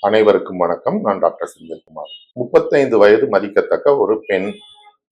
அனைவருக்கும் வணக்கம். நான் டாக்டர் செந்தில்குமார் முப்பத்தைந்து வயது மதிக்கத்தக்க ஒரு பெண்.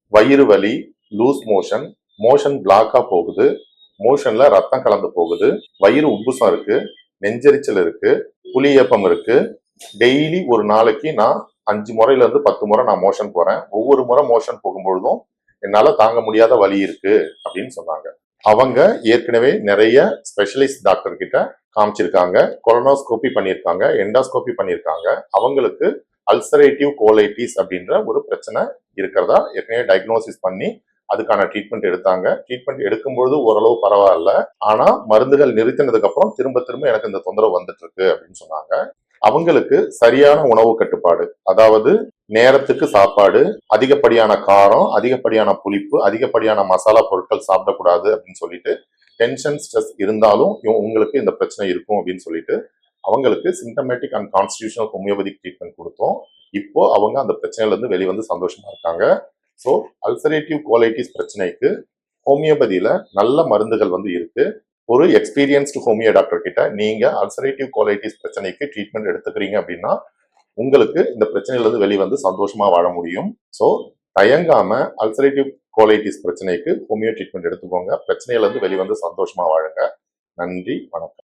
வயிறு வலி லூஸ் மோஷன் மோஷன் பிளாக்கா போகுது. மோஷன்ல ரத்தம் கலந்து போகுது. வயிறு உப்புசம் இருக்கு. நெஞ்செரிச்சல் இருக்கு. புளியப்பம் இருக்கு. டெய்லி ஒரு நாளைக்கு நான் அஞ்சு முறையில இருந்து பத்து முறை நான் மோஷன் போறேன். ஒவ்வொரு முறை மோஷன் போகும்பொழுதும் என்னால தாங்க முடியாத வலி இருக்கு அப்படின்னு சொன்னாங்க. அவங்க ஏற்கனவே நிறைய ஸ்பெஷலிஸ்ட் டாக்டர் கிட்ட காமிச்சிருக்காங்க. கொலனோஸ்கோபி பண்ணியிருக்காங்க. எண்டாஸ்கோபி பண்ணியிருக்காங்க. அவங்களுக்கு அல்சரேட்டிவ் கோலைட்டிஸ் அப்படின்ற ஒரு பிரச்சனை இருக்கிறதா ஏற்கனவே டயக்னோசிஸ் பண்ணி அதுக்கான ட்ரீட்மெண்ட் எடுத்தாங்க. ட்ரீட்மெண்ட் எடுக்கும்பொழுது ஓரளவு பரவாயில்ல. ஆனா மருந்துகள் நிறுத்தினதுக்கு அப்புறம் திரும்ப திரும்ப எனக்கு இந்த தொந்தரவு வந்துட்டு இருக்கு அப்படின்னு சொன்னாங்க. அவங்களுக்கு சரியான உணவு கட்டுப்பாடு. அதாவது நேரத்துக்கு சாப்பாடு அதிகப்படியான காரம் அதிகப்படியான புளிப்பு அதிகப்படியான மசாலா பொருட்கள் சாப்பிடக்கூடாது அப்படின்னு சொல்லிட்டு டென்ஷன் ஸ்ட்ரெஸ் இருந்தாலும் உங்களுக்கு இந்த பிரச்சனை இருக்கும் அப்படின்னு சொல்லிட்டு அவங்களுக்கு symptomatic and constitutional homeopathic treatment கொடுத்தோம். இப்போ அவங்க அந்த பிரச்சனையிலேருந்து வெளிவந்து சந்தோஷமா இருக்காங்க. ஸோ அல்சரேட்டிவ் குவாலிட்டிஸ் பிரச்சனைக்கு ஹோமியோபதியில நல்ல மருந்துகள் வந்து இருக்கு. ஒரு எக்ஸ்பீரியன்ஸ்டு ஹோமியோ டாக்டர் கிட்ட நீங்க அல்சரேட்டிவ் குவாலிட்டிஸ் பிரச்சனைக்கு ட்ரீட்மெண்ட் எடுத்துக்கிறீங்க அப்படின்னா உங்களுக்கு இந்த பிரச்சனையிலேருந்து வெளிவந்து சந்தோஷமா வாழ முடியும். ஸோ தயங்காம அல்சரேட்டிவ் கோலைட்டிஸ் பிரச்சனைக்கு ஹோமியோ ட்ரீட்மெண்ட் எடுத்துக்கோங்க. பிரச்சனையிலேருந்து வெளிவந்து சந்தோஷமா வாழுங்க. நன்றி வணக்கம்.